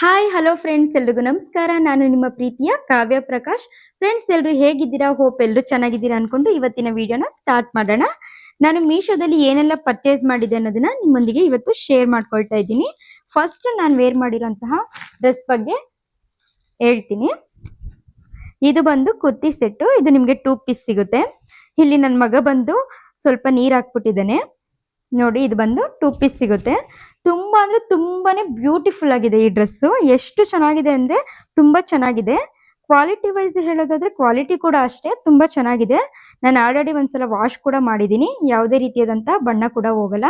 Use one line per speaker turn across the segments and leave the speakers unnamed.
Hi hello friends ಎಲ್ರಿಗೂ ನಮಸ್ಕಾರ. ನಾನು ನಿಮ್ಮ ಪ್ರೀತಿಯ ಕಾವ್ಯ ಪ್ರಕಾಶ್. ಫ್ರೆಂಡ್ಸ್ ಎಲ್ರು ಹೇಗಿದ್ದೀರಾ? ಹೋಪ್ ಎಲ್ರು ಚೆನ್ನಾಗಿದ್ದೀರಾ ಅನ್ಕೊಂಡು ಇವತ್ತಿನ ವಿಡಿಯೋನ ಸ್ಟಾರ್ಟ್ ಮಾಡೋಣ. ನಾನು ಮೀಶೋದಲ್ಲಿ ಏನೆಲ್ಲ ಪರ್ಚೇಸ್ ಮಾಡಿದೆ ಅನ್ನೋದನ್ನ ನಿಮ್ಮೊಂದಿಗೆ ಇವತ್ತು ಶೇರ್ ಮಾಡ್ಕೊಳ್ತಾ ಇದ್ದೀನಿ. ಫಸ್ಟ್ ನಾನು ವೇರ್ ಮಾಡಿರೋಂತಹ ಡ್ರೆಸ್ ಬಗ್ಗೆ ಹೇಳ್ತೀನಿ. ಇದು ಬಂದು ಕುರ್ತಿ ಸೆಟ್ಟು ಇದು ನಿಮಗೆ ಟೂ ಪೀಸ್ ಸಿಗುತ್ತೆ. ಇಲ್ಲಿ ನನ್ನ ಮಗ ಬಂದು ಸ್ವಲ್ಪ ನೀರು ಹಾಕ್ಬಿಟ್ಟಿದ್ದಾನೆ. ನೋಡಿ, ಇದು ಬಂದು ಟೂ ಪೀಸ್ ಸಿಗುತ್ತೆ. ತುಂಬಾ ಅಂದ್ರೆ ತುಂಬಾನೇ ಬ್ಯೂಟಿಫುಲ್ ಆಗಿದೆ ಈ ಡ್ರೆಸ್ ಎಷ್ಟು ಚೆನ್ನಾಗಿದೆ ಅಂದ್ರೆ ತುಂಬಾ ಚೆನ್ನಾಗಿದೆ. ಕ್ವಾಲಿಟಿ ವೈಸ್ ಹೇಳೋದಾದ್ರೆ ಕ್ವಾಲಿಟಿ ಕೂಡ ಅಷ್ಟೇ, ತುಂಬಾ ಚೆನ್ನಾಗಿದೆ. ನಾನು ಆಲ್ರೆಡಿ ಒಂದ್ಸಲ ವಾಶ್ ಕೂಡ ಮಾಡಿದ್ದೀನಿ ಯಾವುದೇ ರೀತಿಯಾದಂತಹ ಬಣ್ಣ ಕೂಡ ಹೋಗಲ್ಲ.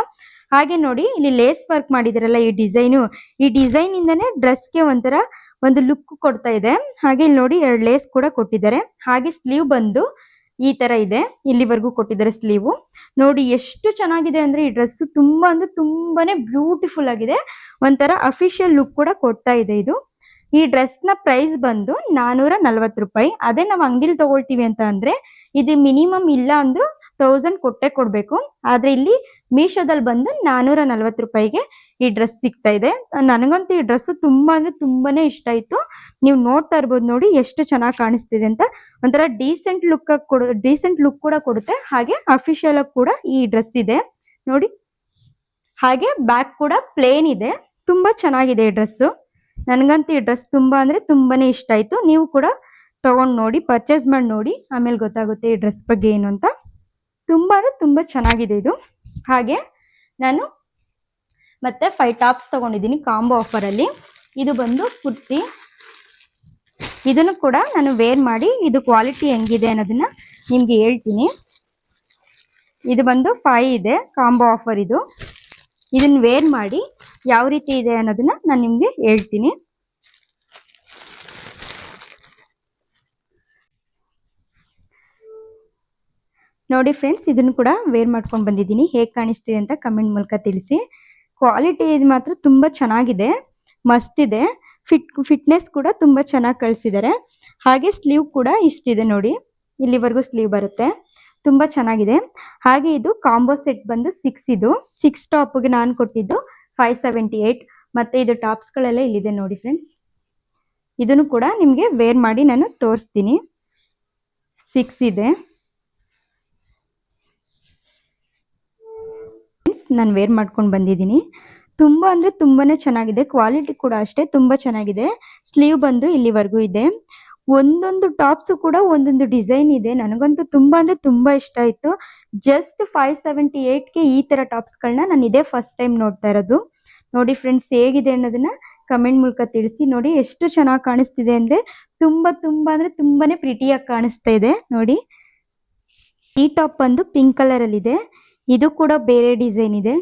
ಹಾಗೆ ನೋಡಿ, ಇಲ್ಲಿ ಲೇಸ್ ವರ್ಕ್ ಮಾಡಿದಿರಲ್ಲ ಈ ಡಿಸೈನು ಈ ಡಿಸೈನ್ ಇಂದಾನೆ ಡ್ರೆಸ್ಗೆ ಒಂಥರ ಒಂದು ಲುಕ್ ಕೊಡ್ತಾ ಇದೆ. ಹಾಗೆ ಇಲ್ಲಿ ನೋಡಿ ಎರಡು ಲೇಸ್ ಕೂಡ ಕೊಟ್ಟಿದ್ದಾರೆ. ಹಾಗೆ ಸ್ಲೀವ್ ಬಂದು ಈ ತರ ಇದೆ. ಇಲ್ಲಿವರೆಗೂ ಕೊಟ್ಟಿದ್ದಾರೆ ಸ್ಲೀವು. ನೋಡಿ ಎಷ್ಟು ಚೆನ್ನಾಗಿದೆ ಅಂದ್ರೆ ಈ ಡ್ರೆಸ್ ತುಂಬಾ ಅಂದ್ರೆ ತುಂಬಾನೇ ಬ್ಯೂಟಿಫುಲ್ ಆಗಿದೆ. ಒಂಥರ ಅಫಿಷಿಯಲ್ ಲುಕ್ ಕೂಡ ಕೊಡ್ತಾ ಇದೆ ಇದು. ಈ ಡ್ರೆಸ್ನ ಪ್ರೈಸ್ ಬಂದು ನಾನೂರ ನಲ್ವತ್ತು ರೂಪಾಯಿ. ಅದೇ ನಾವು ಅಂಗಡಿಲಿ ತಗೊಳ್ತೀವಿ ಅಂತ ಅಂದ್ರೆ ಇದು ಮಿನಿಮಮ್ ಇಲ್ಲ ಅಂದ್ರೂ ತೌಸಂಡ್ ಕೊಟ್ಟೆ ಕೊಡಬೇಕು. ಆದರೆ ಇಲ್ಲಿ ಮೀಶೋದಲ್ಲಿ ಬಂದು ನಾನೂರ ನಲ್ವತ್ತು ರೂಪಾಯಿಗೆ ಈ ಡ್ರೆಸ್ ಸಿಗ್ತಾ ಇದೆ. ನನಗಂತೂ ಈ ಡ್ರೆಸ್ಸು ತುಂಬ ಅಂದರೆ ತುಂಬಾ ಇಷ್ಟ ಆಯಿತು. ನೀವು ನೋಡ್ತಾ ಇರ್ಬೋದು ನೋಡಿ ಎಷ್ಟು ಚೆನ್ನಾಗಿ ಕಾಣಿಸ್ತಿದೆ ಅಂತ. ಒಂಥರ ಡೀಸೆಂಟ್ ಲುಕ್ ಕೊಡು ಡೀಸೆಂಟ್ ಲುಕ್ ಕೂಡ ಕೊಡುತ್ತೆ. ಹಾಗೆ ಅಫಿಷಿಯಲ್ ಕೂಡ ಈ ಡ್ರೆಸ್ ಇದೆ. ನೋಡಿ. ಹಾಗೆ ಬ್ಯಾಕ್ ಕೂಡ ಪ್ಲೇನ್ ಇದೆ. ತುಂಬ ಚೆನ್ನಾಗಿದೆ ಈ ಡ್ರೆಸ್ಸು ನನಗಂತೂ ಈ ಡ್ರೆಸ್ ತುಂಬ ಅಂದರೆ ತುಂಬಾ ಇಷ್ಟ ಆಯಿತು. ನೀವು ಕೂಡ ತಗೊಂಡ್ ನೋಡಿ ಪರ್ಚೇಸ್ ಮಾಡಿ ನೋಡಿ. ಆಮೇಲೆ ಗೊತ್ತಾಗುತ್ತೆ ಈ ಡ್ರೆಸ್ ಬಗ್ಗೆ ಏನು ಅಂತ. ತುಂಬಾ ಅಂದ್ರೆ ತುಂಬಾ ಚೆನ್ನಾಗಿದೆ ಇದು. ಹಾಗೆ ನಾನು ಮತ್ತೆ ಫೈವ್ ಟಾಪ್ಸ್ ತಗೊಂಡಿದ್ದೀನಿ ಕಾಂಬೋ ಆಫರ್ ಅಲ್ಲಿ. ಇದು ಬಂದು ಕುರ್ತಿ. ಇದನ್ನು ಕೂಡ ನಾನು ವೇರ್ ಮಾಡಿ ಇದು ಕ್ವಾಲಿಟಿ ಹೆಂಗಿದೆ ಅನ್ನೋದನ್ನ ನಿಮಗೆ ಹೇಳ್ತೀನಿ. ಇದು ಬಂದು ಫೈ ಇದೆ ಕಾಂಬೋ ಆಫರ್ ಇದು. ಇದನ್ನ ವೇರ್ ಮಾಡಿ ಯಾವ ರೀತಿ ಇದೆ ಅನ್ನೋದನ್ನ ನಾನು ನಿಮಗೆ ಹೇಳ್ತೀನಿ. ನೋಡಿ ಫ್ರೆಂಡ್ಸ್ ಇದನ್ನು ಕೂಡ ವೇರ್ ಮಾಡ್ಕೊಂಡು ಬಂದಿದ್ದೀನಿ. ಹೇಗೆ ಕಾಣಿಸ್ತಿದೆ ಅಂತ ಕಮೆಂಟ್ ಮೂಲಕ ತಿಳಿಸಿ. ಕ್ವಾಲಿಟಿ ಇದು ಮಾತ್ರ ತುಂಬ ಚೆನ್ನಾಗಿದೆ. ಮಸ್ತ್ ಇದೆ. ಫಿಟ್ ಫಿಟ್ನೆಸ್ ಕೂಡ ತುಂಬ ಚೆನ್ನಾಗಿ ಕಳಿಸಿದ್ದಾರೆ ಹಾಗೆ ಸ್ಲೀವ್ ಕೂಡ ಇಷ್ಟಿದೆ ನೋಡಿ. ಇಲ್ಲಿವರೆಗೂ ಸ್ಲೀವ್ ಬರುತ್ತೆ. ತುಂಬ ಚೆನ್ನಾಗಿದೆ. ಹಾಗೆ ಇದು ಕಾಂಬೋ ಸೆಟ್ ಬಂದು ಸಿಕ್ಸ್ ಇದು. ಸಿಕ್ಸ್ ಟಾಪ್ಗೆ ನಾನು ಕೊಟ್ಟಿದ್ದು ಫೈವ್ ಸೆವೆಂಟಿ ಏಯ್ಟ್ ಮತ್ತು ಇದು ಟಾಪ್ಸ್ಗಳೆಲ್ಲ ಇಲ್ಲಿದೆ ನೋಡಿ ಫ್ರೆಂಡ್ಸ್ ಇದನ್ನು ಕೂಡ ನಿಮಗೆ ವೇರ್ ಮಾಡಿ ನಾನು ತೋರಿಸ್ತೀನಿ. ಸಿಕ್ಸ್ ಇದೆ. ನಾನು ವೇರ್ ಮಾಡ್ಕೊಂಡು ಬಂದಿದ್ದೀನಿ. ತುಂಬ ಅಂದರೆ ತುಂಬಾನೇ ಚೆನ್ನಾಗಿದೆ. ಕ್ವಾಲಿಟಿ ಕೂಡ ಅಷ್ಟೇ, ತುಂಬ ಚೆನ್ನಾಗಿದೆ. ಸ್ಲೀವ್ ಬಂದು ಇಲ್ಲಿವರೆಗೂ ಇದೆ. ಒಂದೊಂದು ಟಾಪ್ಸು ಕೂಡ ಒಂದೊಂದು ಡಿಸೈನ್ ಇದೆ. ನನಗಂತೂ ತುಂಬ ಅಂದರೆ ತುಂಬ ಇಷ್ಟ ಆಯಿತು. ಜಸ್ಟ್ ಫೈವ್ ಸೆವೆಂಟಿ ಏಯ್ಟ್ಗೆ ಈ ಥರ ಟಾಪ್ಸ್ಗಳನ್ನ ನಾನು ಇದೇ ಫಸ್ಟ್ ಟೈಮ್ ನೋಡ್ತಾ ಇರೋದು. ನೋಡಿ ಫ್ರೆಂಡ್ಸ್ ಹೇಗಿದೆ ಅನ್ನೋದನ್ನ ಕಮೆಂಟ್ ಮೂಲಕ ತಿಳಿಸಿ. ನೋಡಿ ಎಷ್ಟು ಚೆನ್ನಾಗಿ ಕಾಣಿಸ್ತಿದೆ ಅಂದರೆ ತುಂಬ ತುಂಬ ಅಂದರೆ ತುಂಬಾನೇ ಪ್ರಿಟಿಯಾಗಿ ಕಾಣಿಸ್ತಾ ಇದೆ. ನೋಡಿ ಈ ಟಾಪ್ ಬಂದು ಪಿಂಕ್ ಕಲರಲ್ಲಿದೆ ಇದು ಕೂಡ ಬೇರೆ ಡಿಸೈನ್ ಇದೆ.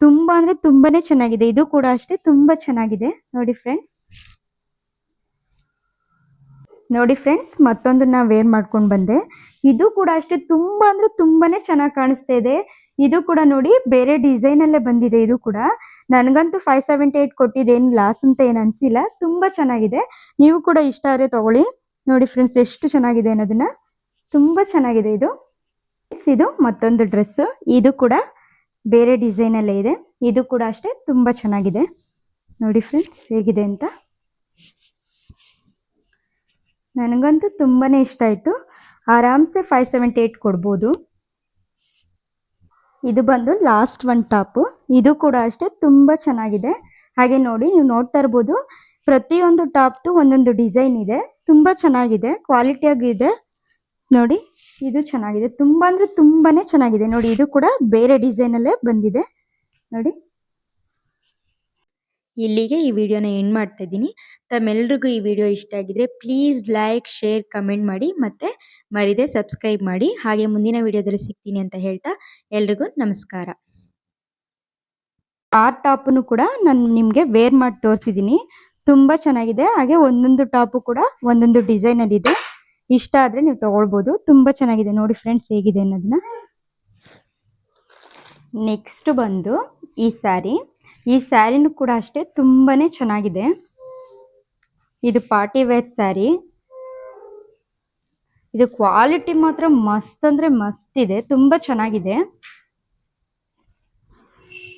ತುಂಬಾ ಅಂದ್ರೆ ತುಂಬಾನೇ ಚೆನ್ನಾಗಿದೆ. ಇದು ಕೂಡ ಅಷ್ಟೇ ತುಂಬಾ ಚೆನ್ನಾಗಿದೆ. ನೋಡಿ ಫ್ರೆಂಡ್ಸ್ ನೋಡಿ ಫ್ರೆಂಡ್ಸ್ ಮತ್ತೊಂದು ನಾ ವೇರ್ ಮಾಡ್ಕೊಂಡು ಬಂದೆ? ಇದು ಕೂಡ ಅಷ್ಟೇ ತುಂಬಾ ಅಂದ್ರೆ ತುಂಬಾನೇ ಚೆನ್ನಾಗಿ ಕಾಣಿಸ್ತಾ ಇದೆ. ಇದು ಕೂಡ ನೋಡಿ ಬೇರೆ ಡಿಸೈನ್ ಅಲ್ಲೇ ಬಂದಿದೆ ಇದು ಕೂಡ. ನನಗಂತೂ ಫೈವ್ ಸೆವೆಂಟಿ ಏಟ್ ಕೊಟ್ಟಿದೆ ಏನು ಲಾಸ್ ಅಂತ ಏನು ಅನ್ಸಿಲ್ಲ. ತುಂಬಾ ಚೆನ್ನಾಗಿದೆ. ನೀವು ಕೂಡ ಇಷ್ಟ ಆದರೆ ತಗೊಳ್ಳಿ. ನೋಡಿ ಫ್ರೆಂಡ್ಸ್ ಎಷ್ಟು ಚೆನ್ನಾಗಿದೆ ಅನ್ನೋದನ್ನ. ತುಂಬಾ ಚೆನ್ನಾಗಿದೆ ಇದು. ಇದು, ಮತ್ತೊಂದು ಡ್ರೆಸ್ ಇದು ಕೂಡ ಬೇರೆ ಡಿಸೈನ್ ಅಲ್ಲೇ ಇದೆ. ಇದು ಕೂಡ ಅಷ್ಟೇ, ತುಂಬಾ ಚೆನ್ನಾಗಿದೆ. ನೋಡಿ ಫ್ರೆಂಡ್ಸ್ ಹೇಗಿದೆ ಅಂತ. ನನಗಂತೂ ತುಂಬಾನೇ ಇಷ್ಟ ಆಯ್ತು. ಆರಾಮ್ಸೆ ಫೈವ್ ಸೆವೆಂಟಿ ಏಯ್ಟ್ ಕೊಡ್ಬೋದು. ಇದು ಬಂದು ಲಾಸ್ಟ್ ಒನ್ ಟಾಪು ಇದು ಕೂಡ ಅಷ್ಟೇ, ತುಂಬಾ ಚೆನ್ನಾಗಿದೆ. ಹಾಗೆ ನೋಡಿ, ನೀವು ನೋಡ್ತಾ ಇರ್ಬೋದು, ಪ್ರತಿಯೊಂದು ಟಾಪ್ದು ಒಂದೊಂದು ಡಿಸೈನ್ ಇದೆ. ತುಂಬಾ ಚೆನ್ನಾಗಿದೆ ಕ್ವಾಲಿಟಿಯಾಗಿ ಇದೆ. ನೋಡಿ ಇದು ಚೆನ್ನಾಗಿದೆ. ತುಂಬಾ ಅಂದ್ರೆ ತುಂಬಾನೇ ಚೆನ್ನಾಗಿದೆ. ನೋಡಿ, ಇದು ಕೂಡ ಬೇರೆ ಡಿಸೈನ್ ಅಲ್ಲೇ ಬಂದಿದೆ. ನೋಡಿ. ಇಲ್ಲಿಗೆ ಈ ವಿಡಿಯೋನ ಎಂಡ್ ಮಾಡ್ತಾ ಇದ್ದೀನಿ. ತಮ್ಮೆಲ್ರಿಗೂ ಈ ವಿಡಿಯೋ ಇಷ್ಟ ಆಗಿದ್ರೆ ಪ್ಲೀಸ್ ಲೈಕ್, ಶೇರ್, ಕಮೆಂಟ್ ಮಾಡಿ ಮತ್ತೆ ಮರಿದೆ ಸಬ್ಸ್ಕ್ರೈಬ್ ಮಾಡಿ. ಹಾಗೆ ಮುಂದಿನ ವಿಡಿಯೋದಲ್ಲಿ ಸಿಗ್ತೀನಿ ಅಂತ ಹೇಳ್ತಾ ಎಲ್ರಿಗೂ ನಮಸ್ಕಾರ. ಆ ಟಾಪನ್ನು ಕೂಡ ನಾನು ನಿಮಗೆ ವೇರ್ ಮಾಡಿ ತೋರಿಸಿದ್ದೀನಿ. ತುಂಬಾ ಚೆನ್ನಾಗಿದೆ. ಹಾಗೆ ಒಂದೊಂದು ಟಾಪು ಕೂಡ ಒಂದೊಂದು ಡಿಸೈನ್ ಅಲ್ಲಿ ಇದೆ. ಇಷ್ಟ ಆದ್ರೆ ನೀವು ತಗೊಳ್ಬೋದು. ತುಂಬಾ ಚೆನ್ನಾಗಿದೆ ನೋಡಿ ಫ್ರೆಂಡ್ಸ್ ಹೇಗಿದೆ ಅನ್ನೋದನ್ನ. ನೆಕ್ಸ್ಟ್ ಬಂದು ಈ ಸ್ಯಾರಿ ಈ ಸ್ಯಾರಿನೂ ಕೂಡ ಅಷ್ಟೇ ತುಂಬಾನೇ ಚೆನ್ನಾಗಿದೆ. ಇದು ಪಾರ್ಟಿ ವೇರ್ ಸ್ಯಾರಿ ಇದು ಕ್ವಾಲಿಟಿ ಮಾತ್ರ ಮಸ್ತ್ ಅಂದ್ರೆ ಮಸ್ತ್ ಇದೆ. ತುಂಬಾ ಚೆನ್ನಾಗಿದೆ.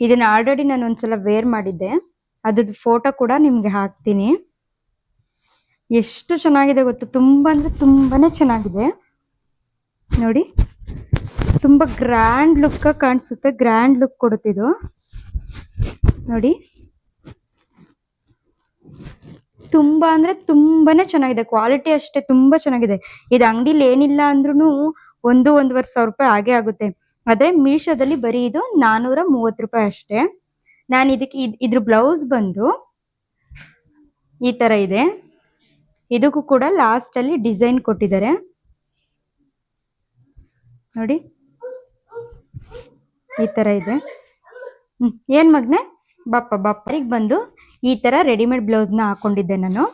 ಇದನ್ನ ಆಲ್ರೆಡಿ ನಾನು ಒಂದ್ಸಲ ವೇರ್ ಮಾಡಿದ್ದೆ. ಅದ್ರ ಫೋಟೋ ಕೂಡ ನಿಮ್ಗೆ ಹಾಕ್ತೀನಿ. ಎಷ್ಟು ಚೆನ್ನಾಗಿದೆ ಗೊತ್ತು? ತುಂಬ ಅಂದರೆ ತುಂಬಾ ಚೆನ್ನಾಗಿದೆ. ನೋಡಿ, ತುಂಬ ಗ್ರ್ಯಾಂಡ್ ಲುಕ್ಕಾಗಿ ಕಾಣಿಸುತ್ತೆ. ಗ್ರ್ಯಾಂಡ್ ಲುಕ್ ಕೊಡುತ್ತಿದ್ದು ನೋಡಿ. ತುಂಬ ಅಂದರೆ ತುಂಬಾ ಚೆನ್ನಾಗಿದೆ. ಕ್ವಾಲಿಟಿ ಅಷ್ಟೇ ತುಂಬ ಚೆನ್ನಾಗಿದೆ. ಇದು ಅಂಗಡಿಲಿ ಏನಿಲ್ಲ ಅಂದ್ರೂ ಒಂದು ಒಂದೂವರೆ ಸಾವಿರ ರೂಪಾಯಿ ಆಗೇ ಆಗುತ್ತೆ. ಆದರೆ ಮೀಶೋದಲ್ಲಿ ಬರೀ ಇದು ನಾನ್ನೂರ ಮೂವತ್ತು ರೂಪಾಯಿ ಅಷ್ಟೇ. ನಾನು ಇದಕ್ಕೆ ಇದ್- ಇದ್ರ ಬ್ಲೌಸ್ ಬಂದು ಈ ಥರ ಇದೆ. ಇದಕ್ಕೂ ಕೂಡ ಲಾಸ್ಟ್ ಅಲ್ಲಿ ಡಿಸೈನ್ ಕೊಟ್ಟಿದ್ದಾರೆ. ನೋಡಿ. ಈ ತರ ಇದೆ. ಹ್ಮ್, ಏನ್ ಮಗ್ನೆ? ಬಾಪ ಬಾಪ ಈಗ ಬಂದು ಈ ತರ ರೆಡಿಮೇಡ್ ಬ್ಲೌಸ್ನ ಹಾಕೊಂಡಿದ್ದೆ ನಾನು.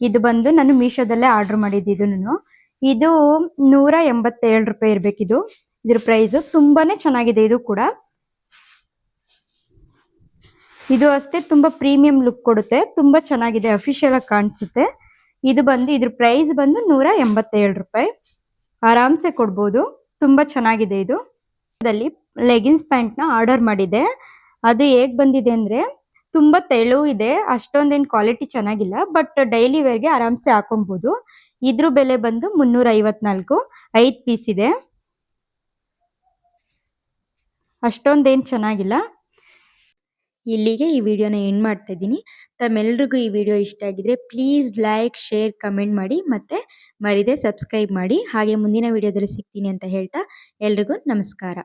ಇದು ಬಂದು ನಾನು ಮೀಶೋದಲ್ಲೇ ಆರ್ಡರ್ ಮಾಡಿದ್ದು ನಾನು. ಇದು ನೂರ ಎಂಬತ್ತೇಳು ರೂಪಾಯಿ ಇರಬೇಕಿದು. ಇದ್ರ ಪ್ರೈಸ್ ತುಂಬಾನೇ ಚೆನ್ನಾಗಿದೆ ಇದು ಕೂಡ. ಇದು ಅಷ್ಟೇ ತುಂಬಾ ಪ್ರೀಮಿಯಂ ಲುಕ್ ಕೊಡುತ್ತೆ. ತುಂಬಾ ಚೆನ್ನಾಗಿದೆ ಅಫಿಷಿಯಲ್ ಆಗಿ ಕಾಣಿಸುತ್ತೆ. ಇದು ಬಂದು, ಇದ್ರ ಪ್ರೈಸ್ ಬಂದು ನೂರ ಎಂಬತ್ತೇಳು ರೂಪಾಯಿ. ಆರಾಮ್ಸೆ ಕೊಡ್ಬೋದು. ತುಂಬ ಚೆನ್ನಾಗಿದೆ ಇದು. ದಲ್ಲಿ ಲೆಗಿನ್ಸ್ ಪ್ಯಾಂಟ್ನ ಆರ್ಡರ್ ಮಾಡಿದೆ. ಅದು ಹೇಗೆ ಬಂದಿದೆ ಅಂದರೆ, ತುಂಬ ತೆಳು ಇದೆ. ಅಷ್ಟೊಂದೇನು ಕ್ವಾಲಿಟಿ ಚೆನ್ನಾಗಿಲ್ಲ. ಬಟ್ ಡೈಲಿ ವೇರ್ಗೆ ಆರಾಮ್ಸೆ ಹಾಕೊಬೋದು. ಇದ್ರ ಬೆಲೆ ಬಂದು ಮುನ್ನೂರ ಐವತ್ನಾಲ್ಕು. ಐದು ಪೀಸ್ ಇದೆ. ಅಷ್ಟೊಂದೇನು ಚೆನ್ನಾಗಿಲ್ಲ. ಇಲ್ಲಿಗೆ ಈ ವಿಡಿಯೋನ ಎಂಡ್ ಮಾಡ್ತಾ ಇದ್ದೀನಿ. ತಮ್ಮೆಲ್ರಿಗೂ ಈ ವಿಡಿಯೋ ಇಷ್ಟ ಆಗಿದ್ರೆ ಪ್ಲೀಸ್ ಲೈಕ್ ಶೇರ್ ಕಮೆಂಟ್ ಮಾಡಿ ಮತ್ತೆ ಮರಿದೆ ಸಬ್ಸ್ಕ್ರೈಬ್ ಮಾಡಿ. ಹಾಗೆ ಮುಂದಿನ ವಿಡಿಯೋದಲ್ಲಿ ಸಿಗ್ತೀನಿ ಅಂತ ಹೇಳ್ತಾ ಎಲ್ರಿಗೂ ನಮಸ್ಕಾರ.